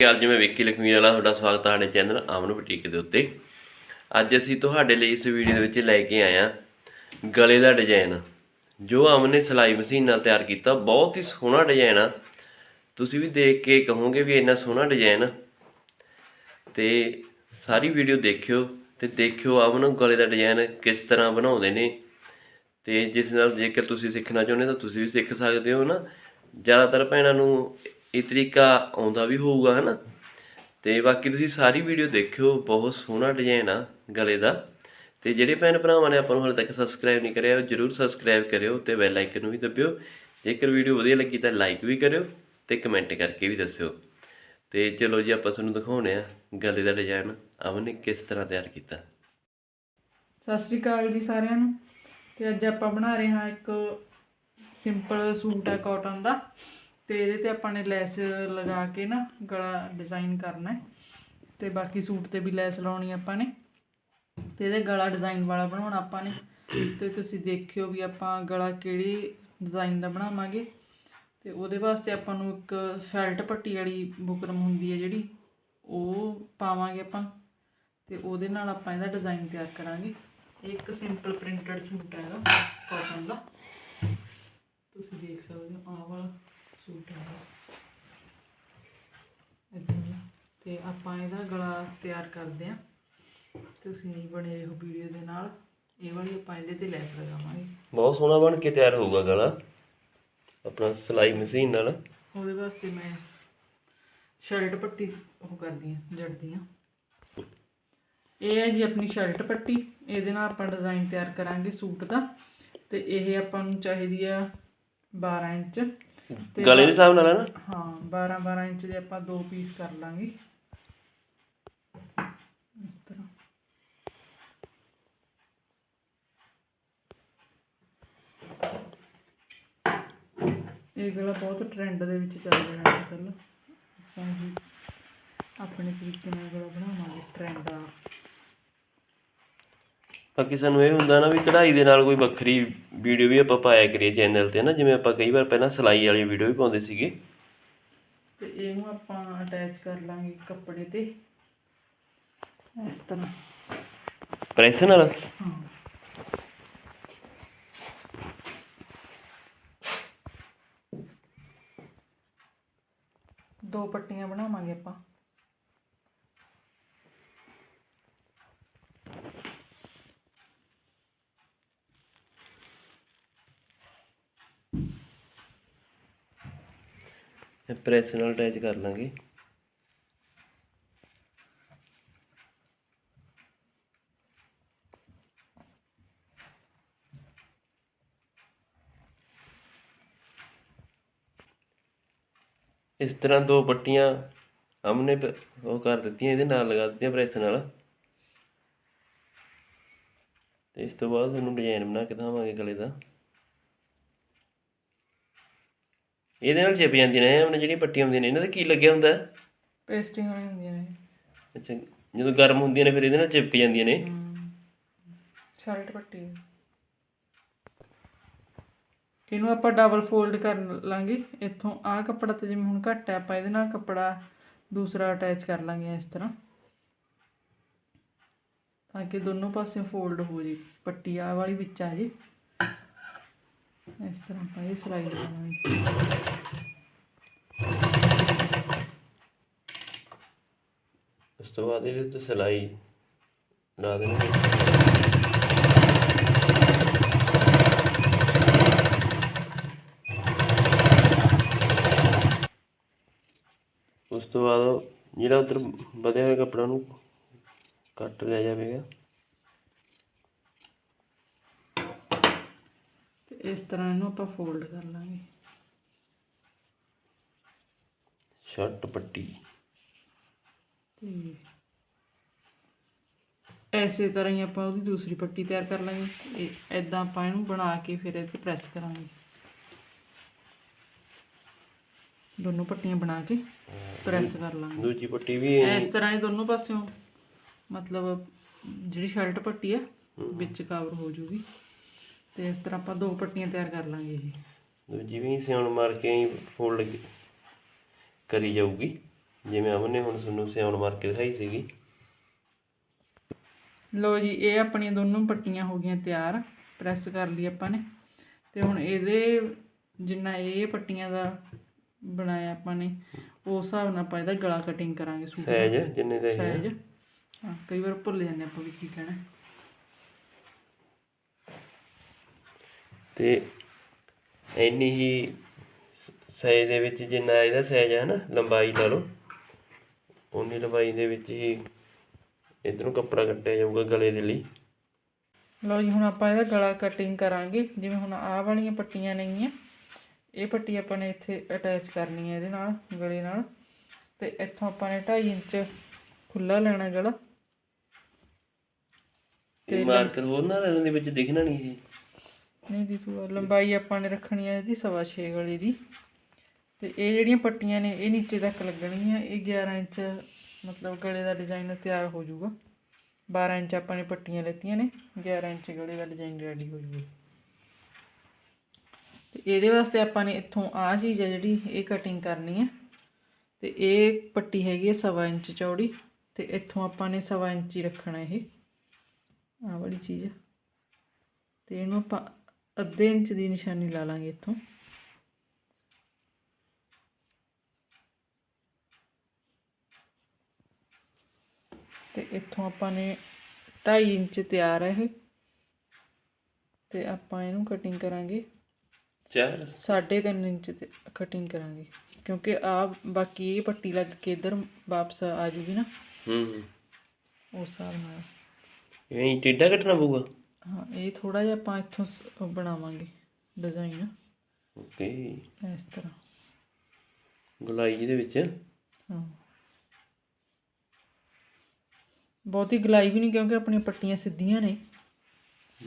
ਹਾਲ? ਮੈਂ ਵਿੱਕੀ ਲਖਮੀਰ ਵਾਲਾ ਤੁਹਾਡਾ ਸਵਾਗਤ ਹੈ ਸਾਡੇ ਚੈਨਲ ਅਮਨ ਬੁਟੀਕ ਦੇ ਉੱਤੇ। ਅੱਜ ਅਸੀਂ ਤੁਹਾਡੇ ਲਈ ਇਸ ਵੀਡੀਓ ਦੇ ਵਿੱਚ ਲੈ ਕੇ ਆਏ ਹਾਂ ਗਲੇ ਦਾ ਡਿਜ਼ਾਈਨ ਜੋ ਅਮਨ ਨੇ ਸਿਲਾਈ ਮਸ਼ੀਨ ਨਾਲ ਤਿਆਰ ਕੀਤਾ, ਬਹੁਤ ਹੀ ਸੋਹਣਾ ਡਿਜ਼ਾਈਨ ਆ। ਤੁਸੀਂ ਵੀ ਦੇਖ ਕੇ ਕਹੋਗੇ ਵੀ ਇੰਨਾ ਸੋਹਣਾ ਡਿਜ਼ਾਈਨ ਤੇ ਸਾਰੀ ਵੀਡੀਓ ਦੇਖਿਓ ਤੇ ਦੇਖਿਓ ਅਮਨ ਗਲੇ ਦਾ ਡਿਜ਼ਾਈਨ ਕਿਸ ਤਰ੍ਹਾਂ ਬਣਾਉਂਦੇ ਨੇ। ਤੇ ਜਿਸ ਨਾਲ ਜੇਕਰ ਤੁਸੀਂ ਸਿੱਖਣਾ ਚਾਹੁੰਦੇ ਤਾਂ ਤੁਸੀਂ ਵੀ ਸਿੱਖ ਸਕਦੇ ਹੋ ਨਾ। ਜ਼ਿਆਦਾਤਰ ਭੈਣਾਂ ਨੂੰ ਇਹ ਤਰੀਕਾ ਆਉਂਦਾ ਵੀ ਹੋਊਗਾ, ਹਨਾ? ਤੇ ਬਾਕੀ ਤੁਸੀਂ ਸਾਰੀ ਵੀਡੀਓ ਦੇਖਿਓ, ਬਹੁਤ ਸੋਹਣਾ ਡਿਜ਼ਾਈਨ ਆ ਗਲੇ ਦਾ। ਤੇ ਜਿਹੜੇ ਭੈਣ ਭਰਾਵਾਂ ਨੇ ਆਪਾਂ ਨੂੰ ਹਾਲੇ ਤੱਕ ਸਬਸਕ੍ਰਾਈਬ ਨਹੀਂ ਕਰਿਆ ਜਰੂਰ ਸਬਸਕ੍ਰਾਈਬ ਕਰਿਓ ਤੇ ਬੈਲ ਆਈਕਨ ਨੂੰ ਵੀ ਦਬਿਓ। ਜੇਕਰ ਵੀਡੀਓ ਵਧੀਆ ਲੱਗੀ ਤਾਂ ਲਾਈਕ ਵੀ ਕਰਿਓ ਤੇ ਕਮੈਂਟ ਕਰਕੇ ਵੀ ਦੱਸਿਓ। ਤੇ ਚਲੋ ਜੀ, ਆਪਾਂ ਤੁਹਾਨੂੰ ਦਿਖਾਉਣੇ ਆ ਗਲੇ ਦਾ ਡਿਜ਼ਾਈਨ ਅਮਨ ਨੇ ਕਿਸ ਤਰ੍ਹਾਂ ਤਿਆਰ ਕੀਤਾ? ਸਤਿ ਸ਼੍ਰੀ ਅਕਾਲ ਜੀ ਸਾਰਿਆਂ ਨੂੰ। ਤੇ ਅੱਜ ਆਪਾਂ ਬਣਾ ਰਹੇ ਹਾਂ ਇੱਕ ਸਿੰਪਲ ਸੂਟ ਹੈ ਕਾਟਨ ਦਾ। ਤੇ ਇਹਦੇ ਤੇ ਆਪਾਂ ਨੇ ਲੈਸ ਲਗਾ ਕੇ ਨਾ ਗਲਾ ਡਿਜ਼ਾਈਨ ਕਰਨਾ ਹੈ। ਤੇ ਬਾਕੀ ਸੂਟ ਤੇ ਵੀ ਲੈਸ ਲਾਉਣੀ ਆਪਾਂ ਨੇ। ਤੇ ਇਹਦੇ ਗਲਾ ਡਿਜ਼ਾਈਨ ਵਾਲਾ ਬਣਾਉਣਾ ਆਪਾਂ ਨੇ। ਤੇ ਤੁਸੀਂ ਦੇਖਿਓ ਵੀ ਆਪਾਂ ਗਲਾ ਕਿਹੜੇ ਡਿਜ਼ਾਈਨ ਦਾ ਬਣਾਵਾਂਗੇ। ਤੇ ਉਹਦੇ ਵਾਸਤੇ ਆਪਾਂ ਨੂੰ ਇੱਕ ਸ਼ਰਟ ਪੱਟੀ ਵਾਲੀ ਬੁਕਰਮ ਹੁੰਦੀ ਹੈ ਜਿਹੜੀ, ਉਹ ਪਾਵਾਂਗੇ ਆਪਾਂ। ਤੇ ਉਹਦੇ ਨਾਲ ਆਪਾਂ ਇਹਦਾ ਡਿਜ਼ਾਈਨ ਤਿਆਰ ਕਰਾਂਗੇ। ਇਹ ਇੱਕ ਸਿੰਪਲ ਪ੍ਰਿੰਟਡ ਸੂਟ ਹੈਗਾ ਕਾਟਨ ਦਾ। ਤੁਸੀਂ ਦੇਖ ਸਕਦੇ ਹੋ, ਆਹ ਵਾਲਾ। ਸੂਟ ਹੈ ਇਦਾਂ ਤੇ ਆਪਾਂ ਇਹਦਾ ਗਲਾ ਤਿਆਰ ਕਰਦੇ ਆਂ ਤੁਸੀਂ ਬਣੇ ਰਹੋ ਵੀਡੀਓ ਦੇ ਨਾਲ। ਇਹ ਵਾਲੀ ਆਪਾਂ ਇਹਦੇ ਤੇ ਲੈਸ ਲਗਾਵਾਂਗੇ। ਬਹੁਤ ਸੋਹਣਾ ਬਣ ਕੇ ਤਿਆਰ ਹੋਊਗਾ ਗਲਾ। ਆਪਣਾ ਸਿਲਾਈ ਮਸ਼ੀਨ ਨਾਲ। ਉਹਦੇ ਵਾਸਤੇ ਮੈਂ ਸ਼ਰਟ ਪੱਟੀ ਉਹ ਕਰਦੀ ਹਾਂ ਜੜਦੀ ਹਾਂ। ਇਹ ਹੈ ਜੀ ਆਪਣੀ ਸ਼ਰਟ ਪੱਟੀ। ਇਹਦੇ ਨਾਲ ਆਪਾਂ ਡਿਜ਼ਾਈਨ ਤਿਆਰ ਕਰਾਂਗੇ ਸੂਟ ਦਾ। ਤੇ ਇਹ ਆਪਾਂ ਨੂੰ ਚਾਹੀਦੀ ਆ 12 ਇੰਚ। ਤੇ ਗਲੇ ਦੇ ਹਿਸਾਬ ਨਾਲ ਹੈ ਨਾ? ਹਾਂ 12 12 ਇੰਚ ਦੇ ਆਪਾਂ ਦੋ ਪੀਸ ਕਰ ਲਾਂਗੇ। ਇਸ ਤਰ੍ਹਾਂ। ਇਹ ਗਲਾ ਬਹੁਤ ਟ੍ਰੈਂਡ ਦੇ ਵਿੱਚ ਚੱਲ ਰਿਹਾ ਹੈ ਕੱਲ ਆਪਾਂ ਵੀ ਆਪਣੇ ਤਰੀਕੇ ਨਾਲ ਗਲਾ ਬਣਾਵਾਂਗੇ ਟ੍ਰੈਂਡ ਆ ਬਾਕੀ ਸਾਨੂੰ ਇਹ ਹੁੰਦਾ ਨਾ ਵੀ ਕਢਾਈ ਦੇ ਨਾਲ ਕੋਈ ਵੱਖਰੀ ਵੀਡੀਓ ਵੀ ਆਪਾਂ ਪਾਇਆ ਕਰੀਏ ਚੈਨਲ ਤੇ ਨਾ ਜਿਵੇਂ ਆਪਾਂ ਕਈ ਵਾਰ ਪਹਿਲਾਂ ਸਿਲਾਈ ਵਾਲੀ ਵੀਡੀਓ ਵੀ ਪਾਉਂਦੇ ਸੀਗੇ। ਤੇ ਇਹਨੂੰ ਆਪਾਂ ਅਟੈਚ ਕਰ ਲਾਂਗੇ ਕੱਪੜੇ ਤੇ। ਇਸ ਤਰ੍ਹਾਂ। ਪ੍ਰੈਸ ਨਾਲ ਹਾਂ। ਦੋ ਪੱਟੀਆਂ ਬਣਾਵਾਂਗੇ ਆਪਾਂ। ਪ੍ਰੈਸ ਨਾਲ ਅਟੈਚ ਕਰ ਲਾਂਗੇ। ਇਸ ਤਰ੍ਹਾਂ ਦੋ ਪੱਟੀਆਂ ਹਮਨੇ ਉਹ ਕਰ ਦਿੱਤੀਆਂ, ਇਹਦੇ ਨਾਲ ਲਗਾ ਦਿੱਤੀਆਂ ਪ੍ਰੈਸ ਨਾਲ। ਤੇ ਇਸ ਤੋਂ ਬਾਅਦ ਤੁਹਾਨੂੰ ਡਿਜ਼ਾਈਨ ਬਣਾ ਕੇ ਦਿਖਾਵਾਂਗੇ ਗਲੇ ਦਾ। ਇਹਦੇ ਨਾਲ ਚਿਪ ਜਾਂਦੀਆਂ ਨੇ ਆਪਣੇ ਜਿਹੜੀਆਂ ਪੱਟੀਆਂ ਹੁੰਦੀਆਂ ਨੇ ਇਹਨਾਂ ਦਾ ਕੀ ਲੱਗਿਆ ਹੁੰਦਾ? ਹੈ? ਪੇਸਟਿੰਗ ਵਾਲੀ ਹੁੰਦੀਆਂ ਨੇ। ਅੱਛਾ ਜਦੋਂ ਗਰਮ ਹੁੰਦੀਆਂ ਨੇ ਫਿਰ ਇਹਦੇ ਨਾਲ ਚਿਪਕ ਜਾਂਦੀਆਂ ਨੇ। ਸ਼ਰਟ ਪੱਟੀ। ਇਹਨੂੰ ਆਪਾਂ ਡਬਲ ਫੋਲਡ ਕਰ ਲਾਂਗੇ। ਇੱਥੋਂ ਆਹ ਕੱਪੜਾ ਤੇ ਜਿਵੇਂ ਹੁਣ ਘੱਟ ਹੈ ਆਪਾਂ ਇਹਦੇ ਨਾਲ ਕੱਪੜਾ ਦੂਸਰਾ ਅਟੈਚ ਕਰ ਲਾਂਗੇ ਇਸ ਤਰ੍ਹਾਂ। ਤਾਂ ਕਿ ਦੋਨੋਂ ਪਾਸੇ ਫੋਲਡ ਹੋ ਜੇ ਪੱਟੀ ਆਹ ਵਾਲੀ ਵਿੱਚ ਆ ਜੇ। ਇਸ ਤਰ੍ਹਾਂ ਆਪਾਂ ਇਹ ਸਿਲਾਈ ਲਗਾਵਾਂਗੇ ਉਸ ਤੋਂ ਬਾਅਦ ਇਹਦੇ ਉੱਤੇ ਸਿਲਾਈ ਲਾ ਦੇਣੀ ਉਸ ਤੋਂ ਬਾਅਦ ਜਿਹੜਾ ਉਧਰ ਵਧਿਆ ਹੋਇਆ ਕੱਪੜਾ ਨੂੰ ਕੱਟ ਲਿਆ ਜਾਵੇਗਾ ਤੇ ਇਸ ਤਰ੍ਹਾਂ ਇਹਨੂੰ ਆਪਾਂ ਫੋਲਡ ਕਰ ਲਾਂਗੇ। ਸ਼ਰਟ ਪੱਟੀ। ਤੇ ਐਸੇ ਤਰ੍ਹਾਂ ਹੀ ਆਪਾਂ ਉਹਦੀ ਦੂਸਰੀ ਪੱਟੀ ਤਿਆਰ ਕਰ ਲਾਂਗੇ। ਇਹ ਐਦਾਂ ਆਪਾਂ ਇਹਨੂੰ ਬਣਾ ਕੇ ਫਿਰ ਇਹ ਤੇ ਪ੍ਰੈਸ ਕਰਾਂਗੇ। ਦੋਨੋਂ ਪੱਟੀਆਂ ਬਣਾ ਕੇ ਪ੍ਰੈਸ ਕਰ ਲਾਂਗੇ। ਦੂਜੀ ਪੱਟੀ ਵੀ ਇਸ ਤਰ੍ਹਾਂ ਇਹ ਦੋਨੋਂ ਪਾਸਿਓਂ ਮਤਲਬ ਜਿਹੜੀ ਸ਼ਰਟ ਪੱਟੀ ਆ ਵਿੱਚ ਕਵਰ ਹੋ ਜੂਗੀ। ਤੇ ਇਸ ਤਰ੍ਹਾਂ ਆਪਾਂ ਦੋ ਪੱਟੀਆਂ ਤਿਆਰ ਕਰ ਲਾਂਗੇ ਇਹ। ਦੂਜੀ ਵੀ ਸਿਉਣ ਮਾਰ ਕੇ ਫੋਲਡ ਕਰੀ ਜਾਊਗੀ। ਜਿਵੇਂ ਅਮਨ ਨੇ ਹੁਣ ਤੁਹਾਨੂੰ ਸਿਆਉਣ ਮਾਰ ਕੇ ਦਿਖਾਈ ਸੀਗੀ। ਲੋ ਜੀ ਇਹ ਆਪਣੀਆਂ ਦੋਨੋਂ ਪੱਟੀਆਂ ਹੋ ਗਈਆਂ ਤਿਆਰ। ਪ੍ਰੈਸ ਕਰ ਲਈ ਆਪਾਂ ਨੇ। ਤੇ ਹੁਣ ਇਹਦੇ ਜਿੰਨਾ ਇਹ ਪੱਟੀਆਂ ਦਾ ਬਣਾਇਆ ਆਪਾਂ ਨੇ ਉਸ ਹਿਸਾਬ ਨਾਲ ਆਪਾਂ ਇਹਦਾ ਗਲਾ ਕਟਿੰਗ ਕਰਾਂਗੇ ਸੂਟ ਸਾਈਜ਼ ਜਿੰਨੇ ਦਾ ਇਹ। ਸਾਈਜ਼ ਹਾਂ ਕਈ ਵਾਰ ਭੁੱਲ ਜਾਂਦੇ ਆਪਾਂ ਵੀ ਕੀ ਕਹਿਣਾ। ਤੇ ਇੰਨੀ ਹੀ ਸਾਈਜ਼ ਦੇ ਵਿੱਚ ਜਿੰਨਾ ਇਹਦਾ ਸਾਈਜ਼ ਹੈ ਨਾ ਲੰਬਾਈ ਲਾ ਲਓ ਉਨੀ ਲੰਬਾਈ ਦੇ ਵਿੱਚ ਹੀ ਇਧਰੋਂ ਕੱਪੜਾ ਕੱਟਿਆ ਜਾਊਗਾ ਗਲੇ ਦੇ ਲਈ। ਲਓ ਜੀ ਹੁਣ ਆਪਾਂ ਇਹਦਾ ਗਲਾ ਕਟਿੰਗ ਕਰਾਂਗੇ। ਜਿਵੇਂ ਹੁਣ ਆਹ ਵਾਲੀਆਂ ਪੱਟੀਆਂ ਨੇਗੀਆਂ ਇਹ ਪੱਟੀ ਆਪਾਂ ਨੇ ਇੱਥੇ ਅਟੈਚ ਕਰਨੀ ਹੈ ਇਹਦੇ ਨਾਲ ਗਲੇ ਨਾਲ। ਤੇ ਇੱਥੋਂ ਆਪਾਂ ਨੇ 2.5 ਇੰਚ ਖੁੱਲਾ ਲੈਣਾ ਗਲਾ। ਇਹ ਮਾਰਕਰ ਹੋਰ ਨਾ ਇਹਨਾਂ ਦੇ ਵਿੱਚ ਦਿਖਣਾ ਨਹੀਂ ਇਹ। ਨਹੀਂ ਦਿਸੂਗਾ ਲੰਬਾਈ ਆਪਾਂ ਨੇ ਰੱਖਣੀ ਹੈ ਇਹਦੀ ਸਵਾ ਛੇ ਗਲੇ ਦੀ। ਤੇ ਇਹ ਜਿਹੜੀਆਂ ਪੱਟੀਆਂ ਨੇ, ਇਹ ਨੀਚੇ ਤੱਕ ਲੱਗਣਗੀਆਂ। ਇਹ 11 ਇੰਚ, ਮਤਲਬ ਗਲੇ ਦਾ ਡਿਜ਼ਾਈਨ ਤਿਆਰ ਹੋ ਜਾਊਗਾ। 12 ਇੰਚ ਆਪਾਂ ਨੇ ਪੱਟੀਆਂ ਲੈਤੀਆਂ ਨੇ 11 ਇੰਚ ਗਲੇ ਦਾ ਡਿਜ਼ਾਈਨ ਰੈਡੀ ਹੋ ਜਾਊਗਾ। ਤੇ ਇਹਦੇ ਵਾਸਤੇ ਆਪਾਂ ਨੇ ਇੱਥੋਂ ਆਹ ਚੀਜ਼ ਹੈ ਜਿਹੜੀ, ਇਹ ਕਟਿੰਗ ਕਰਨੀ ਹੈ ਤੇ ਇਹ ਪੱਟੀ ਹੈਗੀ ਹੈ ਸਵਾ ਇੰਚ ਚੌੜੀ, ਤੇ ਇੱਥੋਂ ਆਪਾਂ ਨੇ ਸਵਾ ਇੰਚ ਹੀ ਰੱਖਣਾ ਇਹ। ਆਹ ਵਾਲੀ ਚੀਜ਼ ਤੇ ਇਹਨੂੰ ਆਪਾਂ ਅੱਧੇ ਇੰਚ ਦੀ ਨਿਸ਼ਾਨੀ ਲਾ ਲਾਂਗੇ ਇੱਥੋਂ। ਤੇ ਇੱਥੋਂ ਆਪਾਂ ਨੇ 2.5 ਇੰਚ ਤਿਆਰ ਹੈ ਇਹ। ਤੇ ਆਪਾਂ ਇਹਨੂੰ ਕਟਿੰਗ ਕਰਾਂਗੇ। ਚਾਰ 3.5 ਇੰਚ ਤੇ ਕਟਿੰਗ ਕਰਾਂਗੇ। ਕਿਉਂਕਿ ਆ ਬਾਕੀ ਇਹ ਪੱਟੀ ਲੱਗ ਕੇ ਇੱਧਰ ਵਾਪਸ ਆ ਜੂਗੀ ਨਾ। ਹੂੰ ਹੂੰ। ਉਸ ਹਿਸਾਬ ਨਾਲ। ਇਹ ਟੇਡਾ ਕੱਟਣਾ ਪਊਗਾ? ਹਾਂ ਇਹ ਥੋੜਾ ਜਿਹਾ ਆਪਾਂ ਇੱਥੋਂ ਸ- ਉਹ ਬਣਾਵਾਂਗੇ ਡਿਜ਼ਾਈਨ ਓਕੇ। ਇਸ ਤਰ੍ਹਾਂ। ਗੁਲਾਈ ਜਿਹਦੇ ਵਿੱਚ? ਹਾਂ। ਬਹੁਤੀ ਗਲਾਈ ਵੀ ਨਹੀਂ ਕਿਉਂਕਿ ਆਪਣੀਆਂ ਪੱਟੀਆਂ ਸਿੱਧੀਆਂ ਨੇ।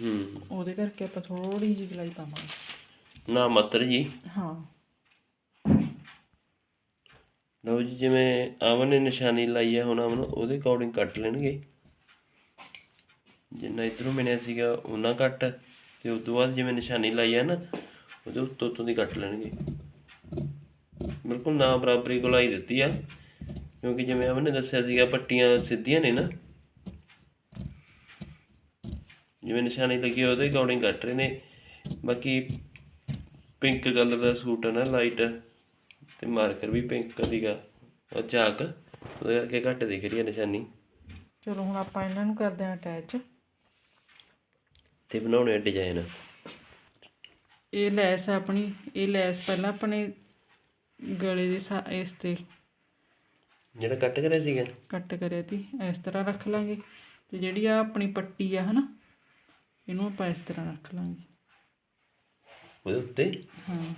ਹੂੰ। ਉਹਦੇ ਕਰਕੇ ਆਪਾਂ ਥੋੜੀ ਜਿਹੀ ਗਲਾਈ ਪਾਵਾਂਗੇ। ਨਾ ਮਤਰ ਜੀ। ਹਾਂ। ਲਓ ਜੀ ਜਿਵੇਂ ਅਮਨ ਨੇ ਨਿਸ਼ਾਨੀ ਲਾਈ ਹੈ ਹੁਣ ਅਮਨ ਉਹਦੇ ਅਕੋਰਡਿੰਗ ਕੱਟ ਲੈਣਗੇ। ਜਿੰਨਾ ਇਧਰੋਂ ਮਿਲਿਆ ਸੀਗਾ ਉਹਨਾਂ ਘੱਟ। ਤੇ ਉਸ ਤੋਂ ਬਾਅਦ ਜਿਵੇਂ ਨਿਸ਼ਾਨੀ ਲਾਈ ਆ ਨਾ, ਉਹਦੇ ਉੱਤੋਂ ਉੱਤੋਂ ਦੀ ਕੱਟ ਲੈਣਗੇ। ਬਿਲਕੁਲ ਨਾ ਬਰਾਬਰੀ ਗੁਲਾਈ ਦਿੱਤੀ ਆ। ਕਿਉਂਕਿ ਜਿਵੇਂ ਉਹਨੇ ਦੱਸਿਆ ਸੀਗਾ, ਪੱਟੀਆਂ ਸਿੱਧੀਆਂ ਨੇ ਨਾ। ਜਿਵੇਂ ਨਿਸ਼ਾਨੀ ਲੱਗੀ ਉਹਦੇ ਅਕੋਰਡਿੰਗ ਕੱਟ ਰਹੇ ਨੇ। ਬਾਕੀ ਪਿੰਕ ਕਲਰ ਦਾ ਸੂਟ ਹੈ ਨਾ, ਲਾਈਟ। ਤੇ ਮਾਰਕਰ ਵੀ ਪਿੰਕ ਸੀਗਾ, ਉਹ ਝਾਕ ਉਹਦੇ ਕਰਕੇ ਘੱਟ ਦਿਖ ਰਹੀ ਹੈ ਨਿਸ਼ਾਨੀ। ਚਲੋ ਹੁਣ ਆਪਾਂ ਇਹਨਾਂ ਨੂੰ ਕਰਦੇ ਹਾਂ ਅਟੈਚ। ਤੇ ਬਣਾਉਣੇ ਡਿਜ਼ਾਈਨ ਇਹ ਲੈਸ ਆਪਣੀ ਇਹ ਲੈਸ ਪਹਿਲਾਂ ਆਪਣੇ ਗਲੇ ਦੇ ਸਾ- ਇਸ ਤੇ। ਜਿਹੜਾ ਕੱਟ ਕਰਿਆ ਸੀਗਾ? ਕੱਟ ਕਰਿਆ ਤੀ ਇਸ ਤਰ੍ਹਾਂ ਰੱਖ ਲਾਂਗੇ। ਤੇ ਜਿਹੜੀ ਆ ਆਪਣੀ ਪੱਟੀ ਆ ਹਨਾ ਇਹਨੂੰ ਆਪਾਂ ਇਸ ਤਰ੍ਹਾਂ ਰੱਖ ਲਾਂਗੇ। ਉਹਦੇ ਉੱਤੇ? ਹਾਂ।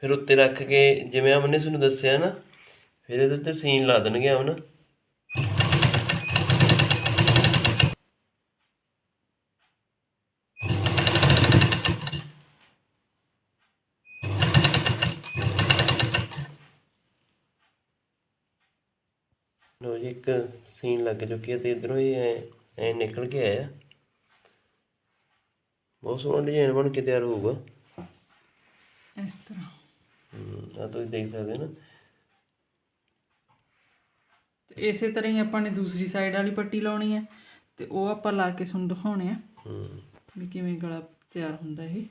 ਫਿਰ ਉੱਤੇ ਰੱਖ ਕੇ ਜਿਵੇਂ ਅਮਨ ਨੇ ਤੁਹਾਨੂੰ ਦੱਸਿਆ ਨਾ ਫਿਰ ਇਹਦੇ ਉੱਤੇ ਸੀਨ ਲਾ ਦੇਣਗੇ ਅਮਨ ਲੋ ਜੀ ਇੱਕ ਸੀਨ ਲੱਗ ਚੁੱਕੀ ਹੈ ਤੇ ਇਧਰੋਂ ਹੀ ਐ ਨਿਕਲ ਕੇ ਆਇਆ। ਬਹੁਤ ਸੋਹਣਾ ਡਿਜ਼ਾਈਨ ਬਣ ਕੇ ਤਿਆਰ ਹੋਊਗਾ। ਇਸ ਤਰ੍ਹਾਂ। ਆ ਤੁਸੀਂ ਦੇਖ ਸਕਦੇ ਹੋ ਨਾ। ਤੇ ਇਸੇ ਤਰ੍ਹਾਂ ਹੀ ਆਪਾਂ ਨੇ ਦੂਸਰੀ ਸਾਈਡ ਵਾਲੀ ਪੱਟੀ ਲਾਉਣੀ ਹੈ ਤੇ ਉਹ ਆਪਾਂ ਲਾ ਕੇ ਤੁਹਾਨੂੰ ਦਿਖਾਉਣੇ ਆ। ਹੂੰ। ਵੀ ਕਿਵੇਂ ਗਲਾ ਤਿਆਰ ਹੁੰਦਾ ਇਹ।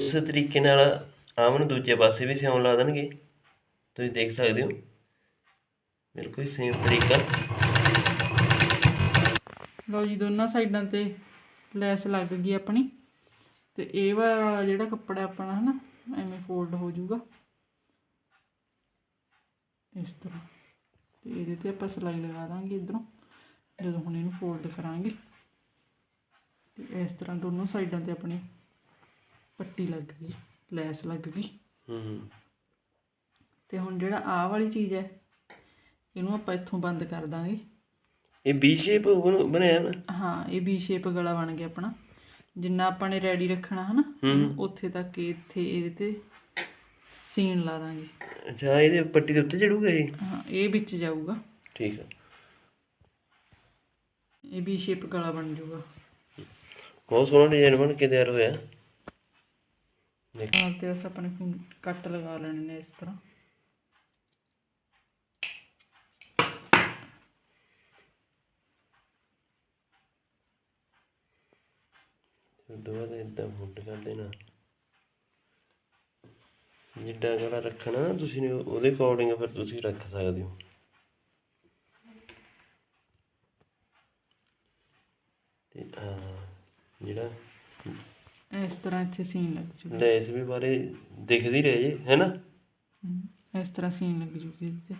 ਉਸੇ ਤਰੀਕੇ ਨਾਲ ਆਮਨ ਦੂਜੇ ਪਾਸੇ ਵੀ ਸਿਉਣ ਲਾ ਦੇਣਗੇ। ਤੁਸੀਂ ਦੇਖ ਸਕਦੇ ਹੋ। ਬਿਲਕੁਲ ਸੇਮ ਤਰੀਕਾ। ਲਓ ਜੀ ਦੋਨਾਂ ਸਾਈਡਾਂ ਤੇ ਲੈਸ ਲੱਗ ਗਈ ਆਪਣੀ। ਤੇ ਇਹ ਵਾਲਾ ਜਿਹੜਾ ਕੱਪੜਾ ਆਪਣਾ ਹਨਾ ਐਵੇਂ ਫੋਲਡ ਹੋ ਜਾਊਗਾ। ਇਸ ਤਰ੍ਹਾਂ। ਤੇ ਇਹਦੇ ਤੇ ਆਪਾਂ ਸਿਲਾਈ ਲਗਾ ਦਾਂਗੇ ਇਧਰੋਂ ਜਦੋਂ ਹੁਣ ਇਹਨੂੰ ਫੋਲਡ ਕਰਾਂਗੇ। ਤੇ ਇਸ ਤਰ੍ਹਾਂ ਦੋਨੋਂ ਸਾਈਡਾਂ ਤੇ ਆਪਣੀ ਪੱਟੀ ਲੱਗ ਗਈ ਲੈਸ ਲੱਗ ਗਈ। ਹੂੰ। ਤੇ ਹੁਣ ਜਿਹੜਾ ਆਹ ਵਾਲੀ ਚੀਜ਼ ਹੈ ਇਹਨੂੰ ਆਪਾਂ ਇੱਥੋਂ ਬੰਦ ਕਰ ਦਾਂਗੇ। ਇਹ ਬੀ ਸ਼ੇਪ ਬਣਿਆ ਨਾ? ਹਾਂ ਇਹ ਵੀ ਸ਼ੇਪ ਗਲਾ ਬਣ ਗਿਆ ਆਪਣਾ। ਜਿੰਨਾ ਆਪਾਂ ਨੇ ਰੈਡੀ ਰੱਖਣਾ ਹਨਾ ਉੱਥੇ ਤੱਕ ਇੱਥੇ ਇਹਦੇ ਤੇ ਸੀਨ ਲਾ ਦਾਂਗੇ। ਅੱਛਾ ਇਹਦੇ ਪੱਟੀ ਦੇ ਉੱਤੇ ਚੜੂਗਾ ਇਹ? ਹਾਂ ਇਹ ਵਿੱਚ ਜਾਊਗਾ। ਠੀਕ ਆ। ਇਹ ਵੀ ਸ਼ੇਪ ਗਲਾ ਬਣ ਜਾਊਗਾ। ਬਹੁਤ ਸੋਹਣਾ ਡਿਜ਼ਾਈਨ ਬਣ ਕੇ ਤਿਆਰ ਹੋਇਆ। ਦੇਖ ਤੇ ਬਸ ਆਪਣੇ ਕੱਟ ਲਗਾ ਲੈਣੇ ਨੇ ਇਸ ਤਰ੍ਹਾਂ। ਉਦੋਂ ਬਾਅਦ ਇਦਾਂ ਫੁੱਟ ਕਰ ਦੇਣਾ। ਜਿੱਡਾ ਗਲਾ ਰੱਖਣਾ ਨਾ ਤੁਸੀਂ ਨੇ ਉਹਦੇ ਅਕੋਰਡਿੰਗ ਫਿਰ ਤੁਸੀਂ ਰੱਖ ਸਕਦੇ ਹੋ। ਤੇ ਜਿਹੜਾ ਇਸ ਤਰ੍ਹਾਂ ਇੱਥੇ ਸੀਨ ਲੱਗ ਜੂਗੀ। ਲੈਸ ਵੀ ਬਾਰੇ ਦਿਖਦੀ ਰਹੇ ਜੇ ਹੈ ਨਾ ਹਮ, ਇਸ ਤਰ੍ਹਾਂ ਸੀਨ ਲੱਗ ਜੂਗੀ ਤੇ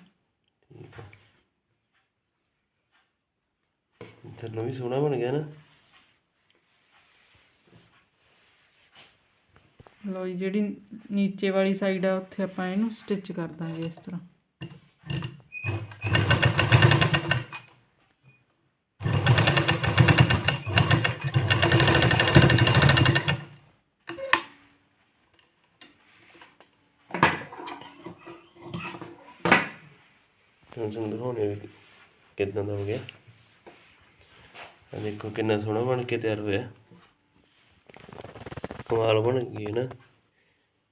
ਠੀਕ ਆ। ਥੱਲੋਂ ਵੀ ਸੋਹਣਾ ਬਣ ਗਿਆ ਨਾ। ਲੋ ਜੀ, ਜਿਹੜੀ ਨੀਚੇ ਵਾਲੀ ਸਾਈਡ ਆ, ਉੱਥੇ ਆਪਾਂ ਇਹਨੂੰ ਸਟਿਚ ਕਰ ਦਾਂਗੇ ਇਸ ਤਰ੍ਹਾਂ। ਹੁਣ ਤੁਹਾਨੂੰ ਦਿਖਾਉਣੇ ਵੀ ਕਿੱਦਾਂ ਦਾ ਹੋ ਗਿਆ। ਆ ਦੇਖੋ ਕਿੰਨਾ ਸੋਹਣਾ ਬਣ ਕੇ ਤਿਆਰ ਹੋਇਆ। ਕਮਾਲ ਬਣ ਗਈ ਨਾ।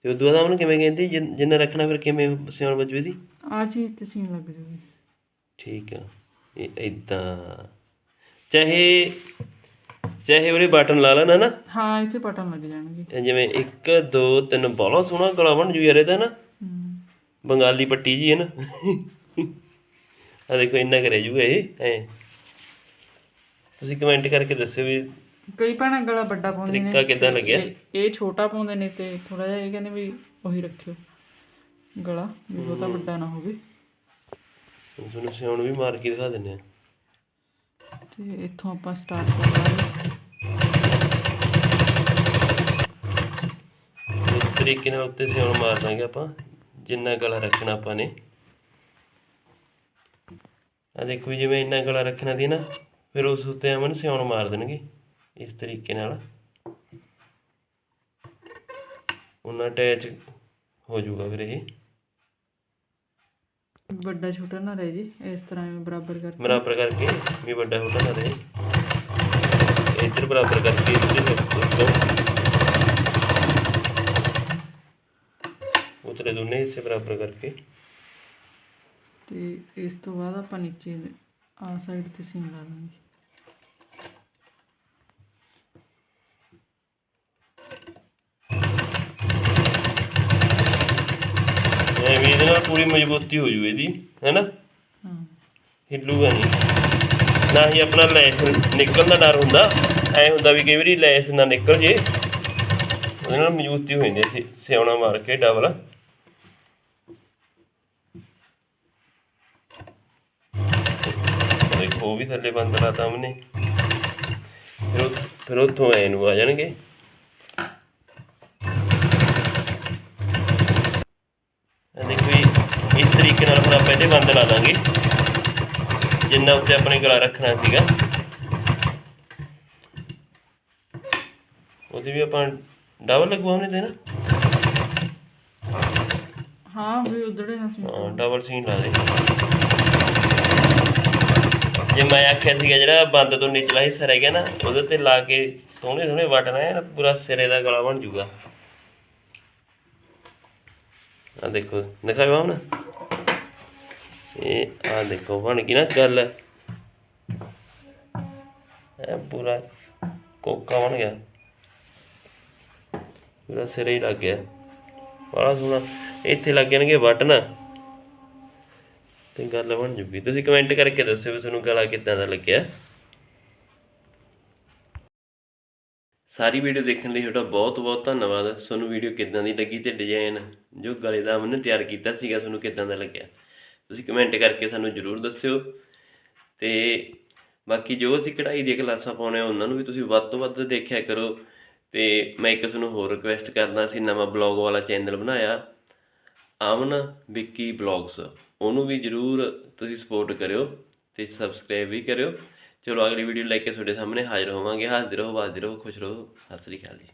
ਤੇ ਉਦੋਂ ਬਾਅਦ ਉਹਨੂੰ ਕਿਵੇਂ ਕਹਿੰਦੀ ਜਿੰਨ- ਜਿੰਨਾ ਰੱਖਣਾ ਫਿਰ ਕਿਵੇਂ ਸਿਆਣ ਵੱਜੂ ਇਹਦੀ? ਆ ਚੀਜ਼ ਤੇ ਸੀਨ ਲੱਗ ਜੂਗੀ। ਠੀਕ ਆ ਇਹ ਇਦਾਂ ਚਾਹੇ ਚਾਹੇ ਉਹਦੇ ਬਟਨ ਲਾ ਲੈਣਾ ਨਾ। ਹਾਂ ਇੱਥੇ ਬਟਨ ਲੱਗ ਜਾਣਗੇ। ਜਿਵੇਂ 1 2 3 ਬਹੁਤ ਸੋਹਣਾ ਗਲਾ ਬਣ ਜੂ ਯਾਰ ਇਹਦਾ ਨਾ। ਹਮ, ਬੰਗਾਲੀ ਪੱਟੀ ਜੀ ਹੈ ਨਾ। ਆ ਦੇਖੋ ਇੰਨਾ ਕਰੇ ਜੂਗਾ ਇਹ ਐ ਤੁਸੀਂ ਕਮੈਂਟ ਕਰਕੇ ਦੱਸਿਓ ਵੀ ਕਈ ਭੈਣਾਂ ਗਲਾ ਵੱਡਾ ਪਾਉਂਦੇ ਨੇ ਤਰੀਕਾ ਕਿੱਦਾਂ ਲੱਗਿਆ? ਇਹ- ਇਹ ਛੋਟਾ ਪਾਉਂਦੇ ਨੇ ਤੇ ਥੋੜਾ ਜਿਹਾ ਇਹ ਕਹਿੰਦੇ ਵੀ ਉਹੀ ਰੱਖਿਓ। ਗਲਾ ਵੀ ਬਹੁਤਾ ਵੱਡਾ ਨਾ ਹੋਵੇ। ਹੁਣ ਤੁਹਾਨੂੰ ਸਿਆਉਣ ਵੀ ਮਾਰ ਕੇ ਦਿਖਾ ਦਿੰਦੇ ਆ ਤੇ ਇੱਥੋਂ ਆਪਾਂ ਸਟਾਰਟ ਕਰ ਲਾਂਗੇ। ਇਸ ਤਰੀਕੇ ਨਾਲ ਉੱਤੇ ਸਿਆਉਣ ਮਾਰ ਦਾਂਗੇ ਆਪਾਂ। ਜਿੰਨਾ ਗਲਾ ਰੱਖਣਾ ਆਪਾਂ ਨੇ। ਆ ਦੇਖੋ ਜਿਵੇਂ ਇੰਨਾ ਗਲਾ ਰੱਖਣਾ ਦੀ ਨਾ ਫਿਰ ਉਸ ਉੱਤੇ ਅਮਨ ਸਿਆਉਣ ਮਾਰ ਦੇਣਗੇ। ਇਸ ਤਰੀਕੇ ਨਾਲ ਉਹਨਾਂ ਅਟੈਚ ਹੋ ਜਾਊਗਾ ਫਿਰ ਇਹ। ਵੱਡਾ ਛੋਟਾ ਨਾ ਰਹਿ ਜੇ ਇਸ ਤਰ੍ਹਾਂ ਐਵੇਂ ਬਰਾਬਰ ਕਰਕੇ। ਬਰਾਬਰ ਕਰਕੇ ਵੀ ਵੱਡਾ ਛੋਟਾ ਨਾ ਰਹੇ। ਇੱਧਰ ਬਰਾਬਰ ਕਰਕੇ ਇੱਧਰ ਉੱਤੋਂ ਉਤਰੇ ਦੋਨੇ ਹਿੱਸੇ ਬਰਾਬਰ ਕਰਕੇ। ਤੇ ਇਸ ਤੋਂ ਬਾਅਦ ਆਪਾਂ ਨੀਚੇ ਆ ਸਾਈਡ ਤੇ ਸੀਨ ਲਾ ਲਾਂਗੇ। ਐ ਵੀ ਇਹਦੇ ਨਾਲ ਪੂਰੀ ਮਜ਼ਬੂਤੀ ਹੋ ਜੂ ਇਹਦੀ, ਹੈਨਾ? ਹਾਂ ਹਿੱਲੂਗਾ ਨਹੀਂ। ਨਾ ਹੀ ਆਪਣਾ ਲੈਸ ਨਿਕਲਣ ਦਾ ਡਰ ਹੁੰਦਾ, ਐ ਹੁੰਦਾ ਵੀ ਕਈ ਵਾਰੀ ਲੈਸ ਨਾ ਨਿਕਲ ਜੇ। ਉਹਦੇ ਨਾਲ ਮਜ਼ਬੂਤੀ ਹੋ ਜਾਂਦੀ ਸੀ ਸਿਆਉਣਾ ਮਾਰ ਕੇ ਡਬਲ। ਦੇਖੋ ਉਹ ਵੀ ਥੱਲੇ ਬੰਦ ਲਾਤਾ ਉਹਨੇ। ਫਿਰ ਫਿਰ ਉੱਥੋਂ ਐ ਨੂੰ ਆ ਜਾਣਗੇ। ਦੇਖੋ ਜੀ, ਇਸ ਤਰੀਕੇ ਨਾਲ ਹੁਣ ਆਪਾਂ ਇਹਦੇ ਬੰਦ ਲਾ ਦਾਂਗੇ। ਜਿੰਨਾ ਉੱਤੇ ਆਪਣੇ ਗਲਾ ਰੱਖਣਾ ਸੀਗਾ। ਉਹਦੇ ਵੀ ਆਪਾਂ ਡਬਲ ਲਗਵਾਉਣੇ ਤੇ ਨਾ? ਹਾਂ ਵੀ ਉਧੜੇ ਨਾ ਸੀਨ ਹਾਂ ਡਬਲ ਸੀਨ ਲਾ ਦੇ। ਜੇ ਮੈਂ ਆਖਿਆ ਸੀਗਾ ਜਿਹੜਾ ਬੰਦ ਤੋਂ ਨਿਚਲਾ ਹਿੱਸਾ ਰਹਿ ਗਿਆ ਨਾ ਉਹਦੇ ਤੇ ਲਾ ਕੇ ਸੋਹਣੇ ਸੋਹਣੇ ਆਏ ਨਾ ਪੂਰਾ ਸਿਰੇ ਦਾ ਗਲਾ ਬਣ ਜਾਊਗਾ ਆ ਦੇਖੋ ਦਿਖਾਓ ਆਮ ਨਾ ਇਹ ਆ ਦੇਖੋ, ਬਣ ਗਈ ਨਾ ਗੱਲ। ਇਹ ਪੂਰਾ ਕੋਕਾ ਬਣ ਗਿਆ। ਪੂਰਾ ਸਿਰੇ ਹੀ ਲੱਗ ਗਿਆ। ਬੜਾ ਸੋਹਣਾ। ਇੱਥੇ ਲੱਗ ਜਾਣਗੇ ਬਟਨ। ਤੇ ਗੱਲ ਬਣ ਜੂਗੀ। ਤੁਸੀਂ ਕਮੈਂਟ ਕਰਕੇ ਦੱਸਿਓ ਵੀ ਤੁਹਾਨੂੰ ਗਲਾ ਕਿੱਦਾਂ ਦਾ ਲੱਗਿਆ। ਸਾਰੀ ਵੀਡੀਓ ਦੇਖਣ ਲਈ ਤੁਹਾਡਾ ਬਹੁਤ ਬਹੁਤ ਧੰਨਵਾਦ। ਤੁਹਾਨੂੰ ਵੀਡੀਓ ਕਿੱਦਾਂ ਦੀ ਲੱਗੀ ਤੇ ਡਿਜ਼ਾਈਨ ਜੋ ਗਲੇ ਦਾ ਅਮਨ ਨੇ ਤਿਆਰ ਕੀਤਾ ਸੀਗਾ, ਤੁਹਾਨੂੰ ਕਿੱਦਾਂ ਦਾ ਲੱਗਿਆ? ਤੁਸੀਂ ਕਮੈਂਟ ਕਰਕੇ ਸਾਨੂੰ ਜਰੂਰ ਦੱਸਿਓ। ਤੇ ਬਾਕੀ ਜੋ ਅਸੀਂ ਕਢਾਈ ਦੀਆਂ ਕਲਾਸਾਂ ਪਾਉਣੇ ਆ ਉਹਨਾਂ ਨੂੰ ਵੀ ਤੁਸੀਂ ਵੱਧ ਤੋਂ ਵੱਧ ਦੇਖਿਆ ਕਰੋ। ਤੇ ਮੈਂ ਇੱਕ ਤੁਹਾਨੂੰ ਹੋਰ ਰਿਕਵੈਸਟ ਕਰਦਾ ਸੀ, ਨਵਾਂ ਬਲੌਗ ਵਾਲਾ ਚੈਨਲ ਬਣਾਇਆ। ਆਮਨ ਵਿੱਕੀ ਬਲੌਗਸ। ਉਹਨੂੰ ਵੀ ਜਰੂਰ ਤੁਸੀਂ ਸਪੋਰਟ ਕਰਿਓ ਤੇ ਸਬਸਕ੍ਰਾਈਬ ਵੀ ਕਰਿਓ। ਚਲੋ ਅਗਲੀ ਵੀਡੀਓ ਲੈ ਕੇ ਤੁਹਾਡੇ ਸਾਹਮਣੇ ਹਾਜ਼ਰ ਹੋਵਾਂਗੇ। ਹੱਸਦੇ ਰਹੋ ਵੱਸਦੇ ਰਹੋ, ਖੁਸ਼ ਰਹੋ। ਸਤਿ ਸ੍ਰੀ ਅਕਾਲ ਜੀ।